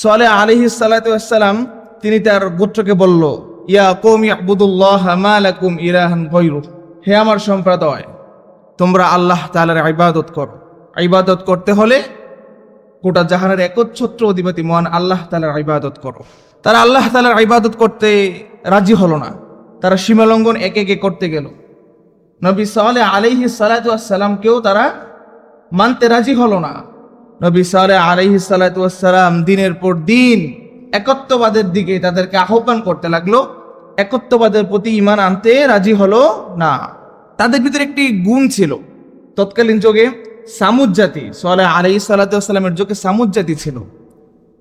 সোয়ালে আলিহি সালাতাম তিনি তার গোত্রকে বলল, ইয়া কৌমি আবুদুল্লাহ মালাকুম ইরাহান গৈরু হে আমার সম্প্রদায়, তোমরা আল্লাহ তাআলার ইবাদত করো। ইবাদত করতে হলে গোটা জাহানের একচ্ছত্র অধিপতি মহান আল্লাহ তালার ইবাদত করো। তারা আল্লাহ তালার ইবাদত করতে রাজি হলো না। তারা সীমালঙ্ঘন একে একে করতে গেল। নবী সালে আলিহি সালাতামকেও তারা মানতে রাজি হলো না। নবী সালে আলিহি সালাতাম দিনের পর দিন একত্ববাদের দিকে তাদেরকে আহ্বান করতে লাগল। একত্ববাদের প্রতি ইমান আনতে রাজি হলো না। তাদের ভিতরে একটি গুণ ছিল। তৎকালীন যুগে সামুদ জাতি সোয়ালে আলাই সাল্লামের যুগে সামুদ জাতি ছিল।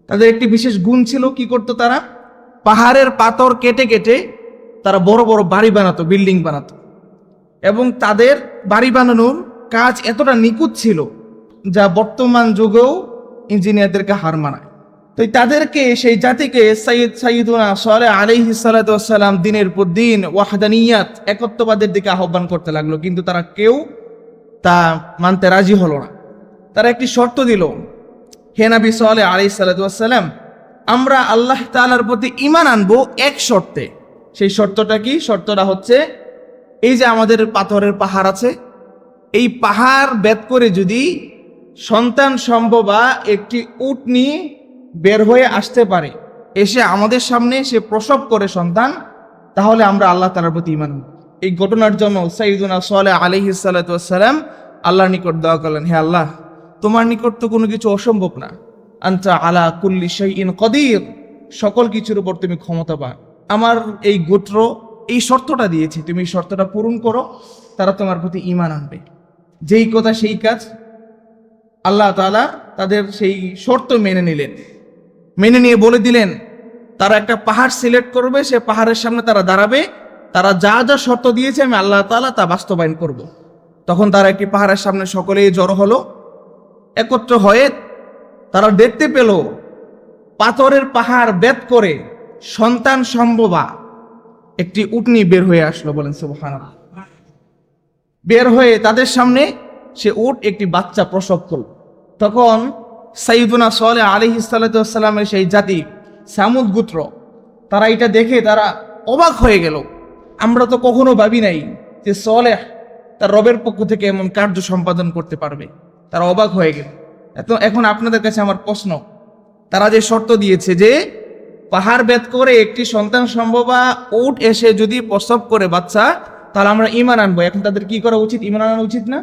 তাদের একটি বিশেষ গুণ ছিল, কি করতো তারা? পাহাড়ের পাথর কেটে কেটে তারা বড় বড় বাড়ি বানাতো, বিল্ডিং বানাতো। এবং তাদের বাড়ি বানানোর কাজ এতটা নিখুঁত ছিল যা বর্তমান যুগেও ইঞ্জিনিয়ারদেরকে হার মানায়। তো তাদেরকে সেই জাতিকে সাইয়দ সাইয়দুনা সোয়ালে আলাইহি সালাম দিনের পর দিন ওয়াহাদানিয়াত, একত্ববাদের দিকে আহ্বান করতে লাগল। কিন্তু তারা কেউ তা মানতে রাজি হলো না। তারা একটি শর্ত দিল, হে নবী সালে আলি সাল্লাম আমরা আল্লাহ তালার প্রতি ইমান আনব এক শর্তে। সেই শর্তটা কি? শর্তটা হচ্ছে, এই যে আমাদের পাথরের পাহাড় আছে, এই পাহাড় বেদ করে যদি সন্তান সম্ভবা একটি উটনি বের হয়ে আসতে পারে। এসে আমাদের সামনে সে প্রসব করে সন্তান, তাহলে আমরা আল্লাহ তালার প্রতি ইমান এই ঘটনার জন্য সাইদুনা সোয়ালে আলহি সাল্লাম আল্লাহর নিকট দোয়া করলেন, হে আল্লাহ, তোমার নিকট তো কোনো কিছু অসম্ভব না। আন্তা আলা কুল্লি ইন কদির, সকল কিছুর উপর তুমি ক্ষমতা পা আমার এই গোত্র এই শর্তটা দিয়েছি, তুমি এই শর্তটা পূরণ করো, তারা তোমার প্রতি ইমান আনবে। যেই কথা সেই কাজ আল্লাহ তালা তাদের সেই শর্ত মেনে নিলেন। মেনে নিয়ে বলে দিলেন, তারা একটা পাহাড় সিলেক্ট করবে, সে পাহাড়ের সামনে তারা দাঁড়াবে, তারা যা যা শর্ত দিয়েছে আমি আল্লাহ তাআলা তা বাস্তবায়ন করব। তখন তারা একটি পাহাড়ের সামনে সকলেই জড়ো হলো। একত্র হয়ে তারা দেখতে পেল, পাথরের পাহাড় বেদ করে সন্তান সম্ভবা একটি উটনি বের হয়ে আসলো বলেন সুবহানাল্লাহ। বের হয়ে তাদের সামনে সে উট একটি বাচ্চা প্রসব করল। তখন সাইদুনা সোয়ালে আলী সাল্লামের সেই জাতি সামুদ গুত্র, তারা এটা দেখে তারা অবাক হয়ে গেল। আমরা তো কখনো ভাবি নাই যে সোয়ালে তার রবের পক্ষ থেকে এমন কার্য সম্পাদন করতে পারবে। তারা অবাক হয়ে গেল। এত, এখন আপনাদের কাছে আমার প্রশ্ন, তারা যে শর্ত দিয়েছে যে পাহাড় বেদ করে একটি সন্তান সম্ভব উট এসে যদি প্রসব করে বাচ্চা, তাহলে আমরা ইমান আনব। এখন তাদের কি করা উচিত? ইমান আনা উচিত না?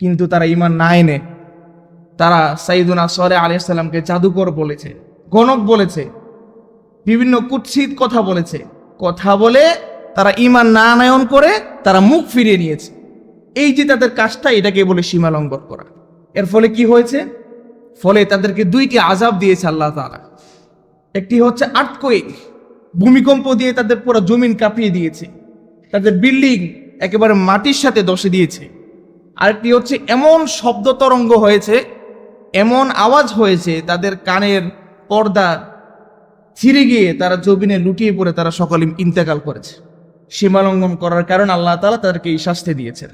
কিন্তু তারা ইমান না এনে তারা সাইদুনা সরে আলিয়াল্লামকে জাদুকর বলেছে, গণক বলেছে, বিভিন্ন কুৎসিত কথা বলেছে। কথা বলে তারা ইমান না আনায়ন করে তারা মুখ ফিরিয়ে নিয়েছে। এই যে তাদের কাজটা, এটাকে বলে সীমা লঙ্ঘন করা। এর ফলে কি হয়েছে? ফলে তাদেরকে দুইটি আজাব দিয়েছে আল্লাহ তাআলা। একটি হচ্ছে আর্থকোয়েক, ভূমিকম্প দিয়ে তাদের পুরো জমিন কাঁপিয়ে দিয়েছে। তাদের বিল্ডিং একেবারে মাটির সাথে দশে দিয়েছে। আরেকটি হচ্ছে এমন শব্দ তরঙ্গ হয়েছে এমন আওয়াজ হয়েছে, তাদের কানের পর্দা ছিঁড়ে গিয়ে তারা জমিনে লুটিয়ে পড়ে, তারা সকলে ইন্তেকাল করেছে সীমালঙ্ঘন করার কারণ আল্লাহ তালা তাদেরকে এই শাস্তি দিয়েছেন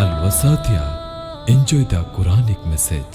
Al Wasatia. Enjoy the Quranic message.